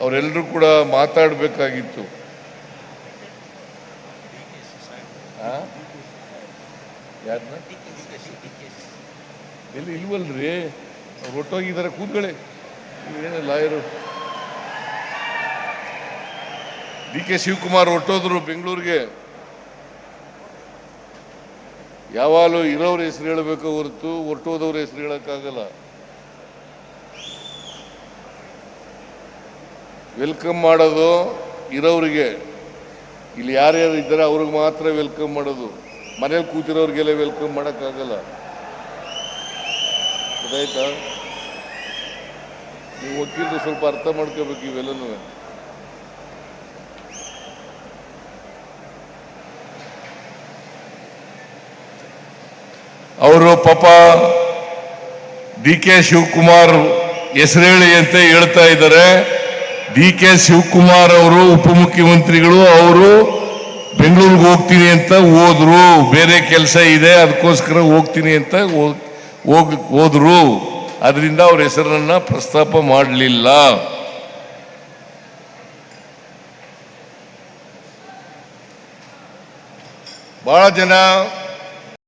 ಅವರೆಲ್ಲರೂ ಕೂಡ ಮಾತಾಡಬೇಕಾಗಿತ್ತು. ಎಲ್ಲಿ, ಇಲ್ವಲ್ರಿ? ಅವ್ರು ಒಟ್ಟೋಗಿದ್ದಾರೆ, ಕೂತ್ಕೊಳ್ಳಿ. ಏನೇ ಲಾಯರು? ಡಿ ಕೆ ಶಿವಕುಮಾರ್ ಹೊಟ್ಟೋದ್ರು ಬೆಂಗಳೂರಿಗೆ. ಯಾವಾಗಲೂ ಇರೋರ ಹೆಸರು ಹೇಳಬೇಕು ಹೊರತು ಹೊರಟೋದವ್ರ ಹೆಸರು ಹೇಳಕ್ಕಾಗಲ್ಲ. ವೆಲ್ಕಮ್ ಮಾಡೋದು ಇರೋರಿಗೆ ಇಲ್ಲಿ ಯಾರ್ಯಾರು ಇದ್ದಾರೆ ಅವ್ರಿಗೆ ಮಾತ್ರ ವೆಲ್ಕಮ್ ಮಾಡೋದು. ಮನೇಲಿ ಕೂತಿರೋರಿಗೆಲ್ಲ ವೆಲ್ಕಮ್ ಮಾಡೋಕ್ಕಾಗಲ್ಲ. ಗೊತ್ತಾಯ್ತಾ? ನೀವು ವಕೀಲರು ಸ್ವಲ್ಪ ಅರ್ಥ ಮಾಡ್ಕೋಬೇಕು ಇವೆಲ್ಲನೂ. ಅವರು ಪಾಪ ಡಿ ಕೆ ಶಿವಕುಮಾರ್ ಹೆಸರೇಳಿ ಅಂತ ಹೇಳ್ತಾ ಇದ್ದಾರೆ. ಡಿ ಕೆ ಶಿವಕುಮಾರ್ ಅವರು, ಉಪಮುಖ್ಯಮಂತ್ರಿಗಳು ಅವರು ಬೆಂಗಳೂರಿಗೆ ಹೋಗ್ತೀನಿ ಅಂತ ಹೋದ್ರು. ಬೇರೆ ಕೆಲಸ ಇದೆ, ಅದಕ್ಕೋಸ್ಕರ ಹೋಗ್ತೀನಿ ಅಂತ ಹೋಗ್- ಹೋದ್ರು. ಅದರಿಂದ ಅವ್ರ ಹೆಸರನ್ನ ಪ್ರಸ್ತಾಪ ಮಾಡಲಿಲ್ಲ. ಬಹಳ ಜನ